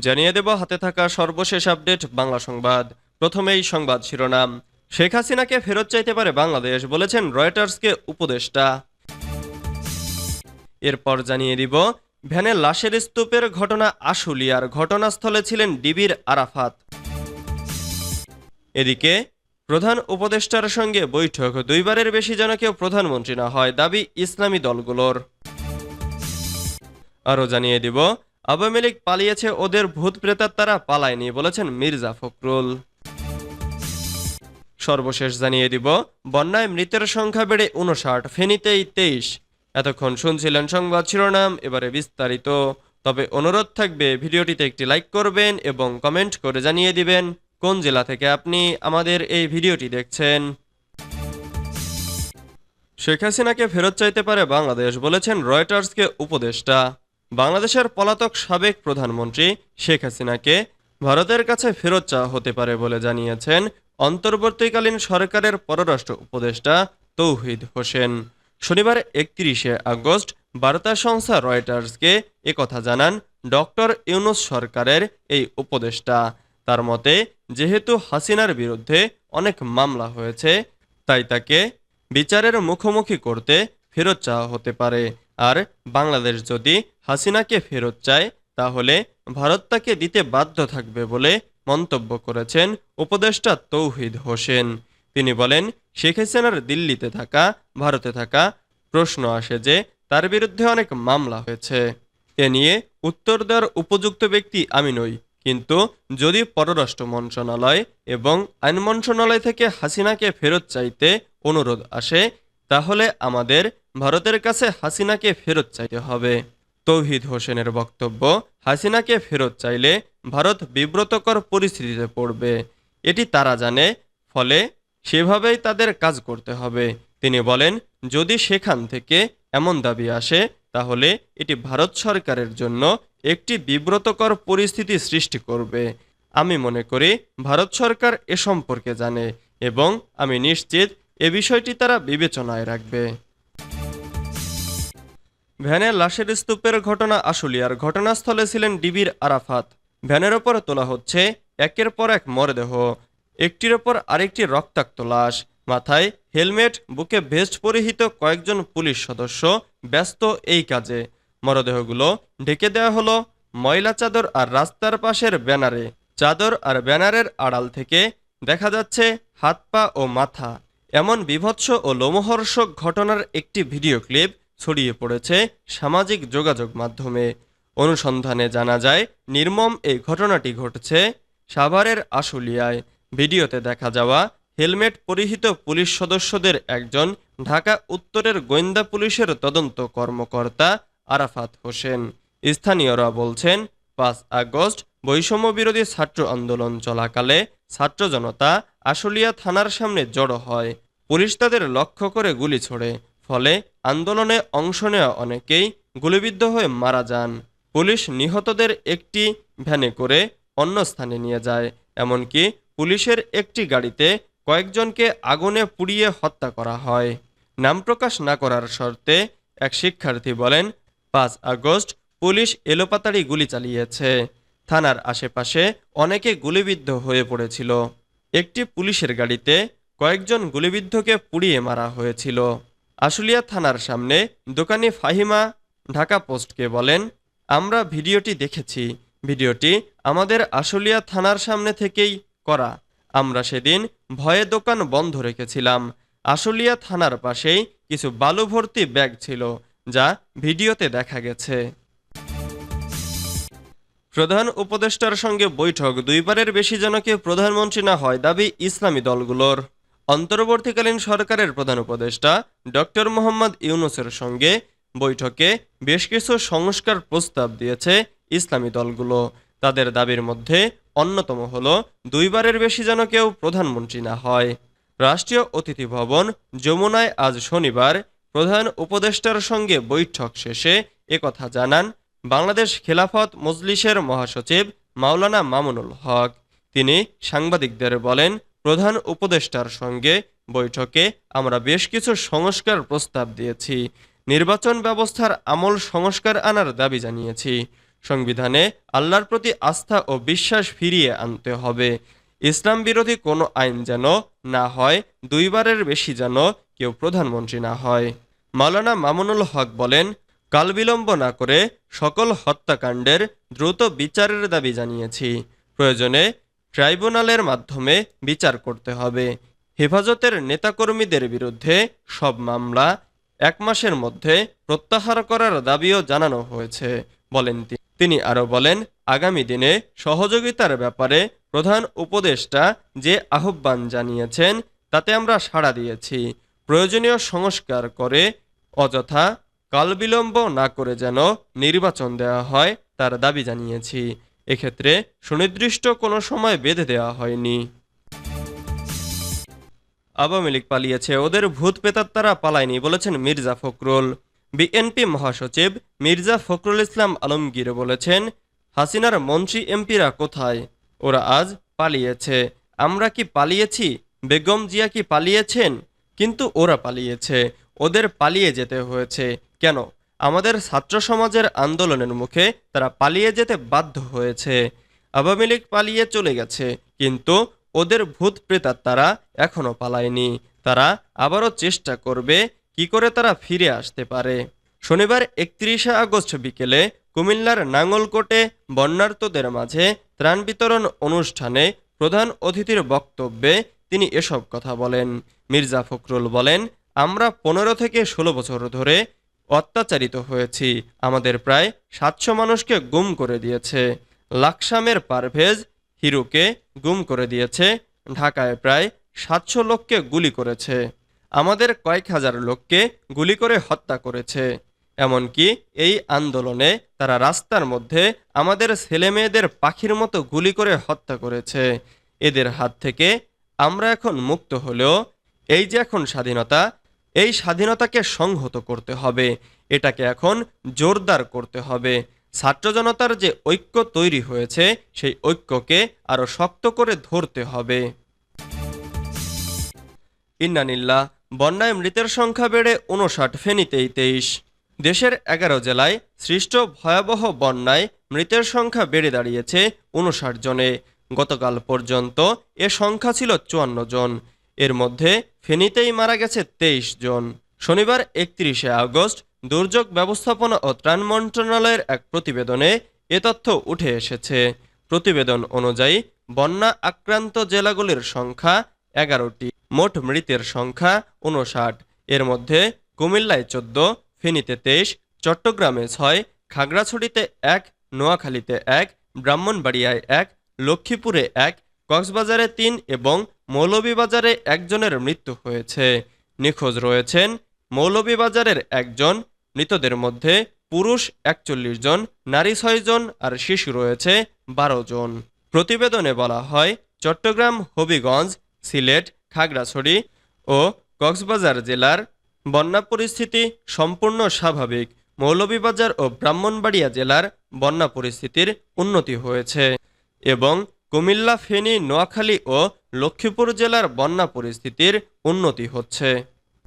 জানিয়ে দেব, হাতে থাকা সর্বশেষ আপডেট, বাংলা সংবাদ। প্রথমেই সংবাদ শিরোনাম। শেখ হাসিনাকে ফেরত চাইতে পারে বাংলাদেশ, বলেছেন রয়টার্সকে উপদেষ্টা। এরপর জানিয়ে দিব, ভ্যানে লাশের স্তূপের ঘটনা আশুলিয়ার ঘটনাস্থলে ছিলেন ডিবির আরাফাত। এদিকে, প্রধান উপদেষ্টার সঙ্গে বৈঠক, দুইবারের বেশি যেন কেউ প্রধানমন্ত্রী না হয়, দাবি ইসলামী দলগুলোর। আরও জানিয়ে দিব আওয়ামী লীগ পালিয়েছে ওদের ভূত প্রেতাত্মারা পালায়নি, বলেছেন মির্জা ফখরুল। সর্বশেষ জানিয়ে দিব, বন্যায় মৃতের সংখ্যা বেড়ে উনষাট ফেনীতেই তেইশ। এতক্ষণ শুনছিলেন সংবাদ শিরোনাম, এবারে বিস্তারিত। তবে অনুরোধ থাকবে, ভিডিওটিতে একটি লাইক করবেন এবং কমেন্ট করে জানিয়ে দিবেন, কোন জেলা থেকে আপনি আমাদের এই ভিডিওটি দেখছেন। শেখ হাসিনাকে ফেরত চাইতে পারে বাংলাদেশ, বলেছেন রয়টার্সকে উপদেষ্টা। বাংলাদেশের পলাতক সাবেক প্রধানমন্ত্রী শেখ হাসিনাকে ভারতের কাছে ফেরত চাওয়া হতে পারে বলে জানিয়েছেন অন্তর্বর্তীকালীন সরকারের পররাষ্ট্র উপদেষ্টা তৌহিদ হোসেন। শনিবার একত্রিশে আগস্ট বার্তা সংস্থা রয়টার্সকে একথা জানান ডক্টর ইউনুস সরকারের এই উপদেষ্টা। তার মতে, যেহেতু হাসিনার বিরুদ্ধে অনেক মামলা হয়েছে, তাই তাকে বিচারের মুখোমুখি করতে ফেরত চাওয়া হতে পারে। আর বাংলাদেশ যদি হাসিনাকে ফেরত চায়, তাহলে ভারত তাকে দিতে বাধ্য থাকবে বলে মন্তব্য করেছেন উপদেষ্টা তৌহিদ হোসেন। তিনি বলেন, শেখ হাসিনার দিল্লিতে থাকা, ভারতে থাকা প্রশ্ন আসে যে, তার বিরুদ্ধে অনেক মামলা হয়েছে। এ নিয়ে উত্তর দেওয়ার উপযুক্ত ব্যক্তি আমি নই, কিন্তু যদি পররাষ্ট্র মন্ত্রণালয় এবং আইন মন্ত্রণালয় থেকে হাসিনাকে ফেরত চাইতে অনুরোধ আসে, তাহলে আমাদের ভারতের কাছে হাসিনাকে ফেরত চাইতে হবে। তৌহিদ হোসেনের বক্তব্য, হাসিনাকে ফেরত চাইলে ভারত বিব্রতকর পরিস্থিতিতে পড়বে। এটি তারা জানে, ফলে সেভাবেই তাদের কাজ করতে হবে। তিনি বলেন, যদি সেখান থেকে এমন দাবি আসে, তাহলে এটি ভারত সরকারের জন্য একটি বিব্রতকর পরিস্থিতি সৃষ্টি করবে। আমি মনে করি, ভারত সরকার এ সম্পর্কে জানে এবং আমি নিশ্চিত এ বিষয়টি তারা বিবেচনায় রাখবে। ভ্যানে লাশের স্তূপের ঘটনা আশুলিয়ার ঘটনাস্থলে ছিলেন ডিবির আরাফাত। ভ্যানের ওপর তোলা হচ্ছে একের পর এক মরদেহ, একটির ওপর আরেকটি রক্তাক্ত লাশ। মাথায় হেলমেট, বুকে ভেস্ট পরিহিত কয়েকজন পুলিশ সদস্য ব্যস্ত এই কাজে। মরদেহগুলো ঢেকে দেওয়া হলো ময়লা চাদর আর রাস্তার পাশের ব্যানারে। চাদর আর ব্যানারের আড়াল থেকে দেখা যাচ্ছে হাত পা ও মাথা। এমন বিভৎস ও লোমহর্ষক ঘটনার একটি ভিডিও ক্লিপ ছড়িয়ে পড়েছে সামাজিক যোগাযোগ মাধ্যমে। অনুসন্ধানে জানা যায়, নির্মম এই ঘটনাটি ঘটেছে সাভারের আশুলিয়ায়। ভিডিওতে দেখা যাওয়া হেলমেট পরিহিত পুলিশ সদস্যদের একজন ঢাকা উত্তরের গোয়েন্দা পুলিশের তদন্ত কর্মকর্তা আরাফাত হোসেন। স্থানীয়রা বলছেন, পাঁচ আগস্ট বৈষম্য বিরোধী ছাত্র আন্দোলন চলাকালে ছাত্র জনতা আশুলিয়া থানার সামনে জড়ো হয়। পুলিশ তাদের লক্ষ্য করে গুলি ছোড়ে। ফলে আন্দোলনে অংশ নেওয়া অনেকেই গুলিবিদ্ধ হয়ে মারা যান। পুলিশ নিহতদের একটি ভ্যানে করে অন্য স্থানে নিয়ে যায়, এমনকি পুলিশের একটি গাড়িতে কয়েকজনকে আগুনে পুড়িয়ে হত্যা করা হয়। নাম প্রকাশ না করার শর্তে এক শিক্ষার্থী বলেন, পাঁচ আগস্ট পুলিশ এলোপাতাড়ি গুলি চালিয়েছে। থানার আশেপাশে অনেকে গুলিবিদ্ধ হয়ে পড়েছিল। একটি পুলিশের গাড়িতে কয়েকজন গুলিবিদ্ধকে পুড়িয়ে মারা হয়েছিল। আশুলিয়া থানার সামনে দোকানি ফাহিমা ঢাকা পোস্টকে বলেন, আমরা ভিডিওটি দেখেছি। ভিডিওটি আমাদের আশুলিয়া থানার সামনে থেকেই করা। আমরা সেদিন ভয়ে দোকান বন্ধ রেখেছিলাম। আশুলিয়া থানার পাশেই কিছু বালু ভর্তি ব্যাগ ছিল, যা ভিডিওতে দেখা গেছে। প্রধান উপদেষ্টার সঙ্গে বৈঠক। দুইবারের বেশি যেন কেউ প্রধানমন্ত্রী না হয় দাবি ইসলামী দলগুলোর। অন্তর্বর্তীকালীন সরকারের প্রধান উপদেষ্টা ডক্টর মোহাম্মদ ইউনুসের সঙ্গে বৈঠকে বেশ কিছু সংস্কার প্রস্তাব দিয়েছে ইসলামী দলগুলো। তাদের দাবির মধ্যে অন্যতম হল, দুইবারের বেশি যেন কেউ প্রধানমন্ত্রী না হয়। রাষ্ট্রীয় অতিথি ভবন যমুনায় আজ শনিবার প্রধান উপদেষ্টার সঙ্গে বৈঠক শেষে একথা জানান বাংলাদেশ খেলাফত মজলিসের মহাসচিব মাওলানা মামুনুল হক। তিনি সাংবাদিকদের বলেন প্রধান উপদেষ্টার সঙ্গে বৈঠকে আমরা বেশ কিছু সংস্কার প্রস্তাব দিয়েছি। নির্বাচন ব্যবস্থার আমল সংস্কার আনার দাবি জানিয়েছি। সংবিধানে আল্লাহর প্রতি আস্থা ও বিশ্বাস ফিরিয়ে আনতে হবে। ইসলাম বিরোধী কোনো আইন যেন না হয়, দুইবারের বেশি যেন কেউ প্রধানমন্ত্রী না হয়। মাওলানা মামুনুল হক বলেন, কাল বিলম্ব না করে সকল হত্যাকাণ্ডের দ্রুত বিচারের দাবি জানিয়েছি। প্রয়োজনে ট্রাইব্যুনালের মাধ্যমে বিচার করতে হবে। হেফাজতের নেতাকর্মীদের বিরুদ্ধে সব মামলা এক মাসের মধ্যে প্রত্যাহার করার দাবিও জানানো হয়েছে, বলেন তিনি। আরও বলেন, আগামী দিনে সহযোগিতার ব্যাপারে প্রধান উপদেষ্টা যে আহ্বান জানিয়েছেন, তাতে আমরা সাড়া দিয়েছি। প্রয়োজনীয় সংস্কার করে, অযথা কালবিলম্ব না করে যেন নির্বাচন দেওয়া হয়, তার দাবি জানিয়েছি। এক্ষেত্রে সুনির্দিষ্ট কোনো সময় বেঁধে দেওয়া হয়নি। আওয়ামী লীগ পালিয়েছে, ওদের ভূত পেতাত্তারা পালায়নি বলেছেন মির্জা ফখরুল। বিএনপি মহাসচিব মির্জা ফখরুল ইসলাম আলমগীর বলেছেন, হাসিনার মন্ত্রী এমপিরা কোথায়? ওরা আজ পালিয়েছে। আমরা কি পালিয়েছি? বেগম জিয়া কি পালিয়েছেন? কিন্তু ওরা পালিয়েছে। ওদের পালিয়ে যেতে হয়েছে। কেন? আমাদের ছাত্র সমাজের আন্দোলনের মুখে তারা পালিয়ে যেতে বাধ্য হয়েছে। আওয়ামী লীগ পালিয়ে চলে গেছে, কিন্তু ওদের ভূত প্রেতার তারা এখনও পালায়নি। তারা আবারও চেষ্টা করবে কি করে তারা ফিরে আসতে পারে। শনিবার একত্রিশে আগস্ট বিকেলে কুমিল্লার নাঙ্গলকোটে বন্যার্তদের মাঝে ত্রাণ বিতরণ অনুষ্ঠানে প্রধান অতিথির বক্তব্যে তিনি এসব কথা বলেন। মির্জা ফখরুল বলেন, আমরা পনেরো থেকে ষোলো বছর ধরে অত্যাচারিত হয়েছি। আমাদের প্রায় সাতশো মানুষকে গুম করে দিয়েছে। লাকসামের পারভেজ হিরুকে গুম করে দিয়েছে। ঢাকায় প্রায় সাতশো লোককে গুলি করেছে। আমাদের কয়েক হাজার লোককে গুলি করে হত্যা করেছে। এমনকি এই আন্দোলনে তারা রাস্তার মধ্যে আমাদের ছেলেমেয়েদের পাখির মতো গুলি করে হত্যা করেছে। এদের হাত থেকে আমরা এখন মুক্ত হলেও এই যে এখন স্বাধীনতা এই স্বাধীনতাকে সংহত করতে হবে। এটাকে এখন জোরদার করতে হবে। ছাত্র জনতার যে ঐক্য তৈরি হয়েছে, সেই ঐক্যকে আরও শক্ত করে ধরতে হবে। ইন্নানিল্লাহ, বন্যায় মৃতের সংখ্যা বেড়ে উনষাট ফেনীতেই তেইশ। দেশের এগারো জেলায় সৃষ্ট ভয়াবহ বন্যায় মৃতের সংখ্যা বেড়ে দাঁড়িয়েছে উনষাট জনে। গতকাল পর্যন্ত এ সংখ্যা ছিল চুয়ান্ন জন। এর মধ্যে ফেনীতেই মারা গেছে তেইশ জন। শনিবার একত্রিশে আগস্ট দুর্যোগ ব্যবস্থাপনা ও ত্রাণ মন্ত্রণালয়ের এক প্রতিবেদনে এ তথ্য উঠে এসেছে। প্রতিবেদন অনুযায়ী বন্যা আক্রান্ত জেলাগুলির সংখ্যা এগারোটি, মোট মৃতের সংখ্যা উনষাট এর মধ্যে কুমিল্লায় চোদ্দ, ফেনীতে তেইশ, চট্টগ্রামে ছয়, খাগড়াছড়িতে এক, নোয়াখালীতে এক, ব্রাহ্মণবাড়িয়ায় এক, লক্ষ্মীপুরে এক, কক্সবাজারে তিন এবং মৌলভীবাজারে একজনের মৃত্যু হয়েছে। নিখোঁজ রয়েছেন মৌলভীবাজারের একজন, মৃতদের মধ্যে পুরুষ একচল্লিশ জন, নারী ছয় জন আর শিশু রয়েছে বারো জন। প্রতিবেদনে বলা হয়, চট্টগ্রাম, হবিগঞ্জ, সিলেট, খাগড়াছড়ি ও কক্সবাজার জেলার বন্যা পরিস্থিতি সম্পূর্ণ স্বাভাবিক। মৌলভীবাজার ও ব্রাহ্মণবাড়িয়া জেলার বন্যা পরিস্থিতির উন্নতি হয়েছে এবং কুমিল্লা, ফেনী, নোয়াখালী ও লক্ষ্মীপুর জেলার বন্যা পরিস্থিতির উন্নতি হচ্ছে।